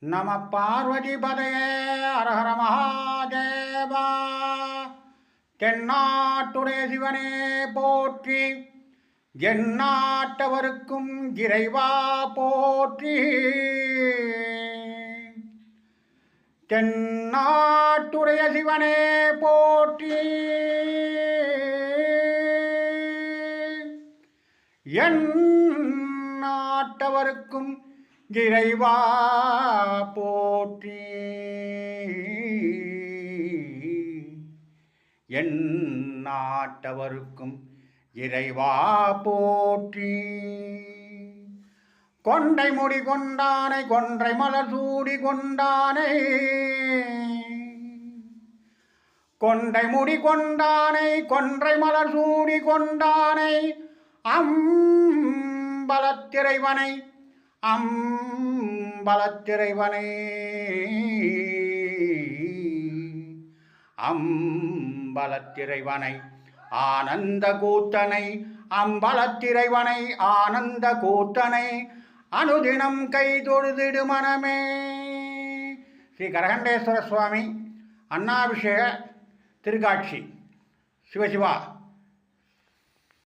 நம பார்வதி பதையே அரஹர மகாதேவா. தென்னாட்டுடைய சிவனே போற்றி எந்நாட்டவருக்கும் இறைவா போற்றி. தென்னாட்டுடைய சிவனே போற்றி. என் நாட்டவருக்கும் இறைவா போற்றி. என் நாட்டவருக்கும் இறைவா போற்றி. கொண்டை முடி கொண்டானை கொன்றை மலர் சூடி கொண்டானை. கொண்டை முடி கொண்டானை கொன்றை மலர் சூடி கொண்டானை. அம்பலத்திறைவனை அம்பலத்திறைவனே அம்பலத்திறைவனை ஆனந்த கூத்தனை அம்பலத்திறைவனை ஆனந்த கூத்தனை அனுதினம் கை தொழுதிடு மனமே. ஸ்ரீ கரகண்டேஸ்வர சுவாமி அண்ணாபிஷேக திருக்காட்சி. சிவசிவா.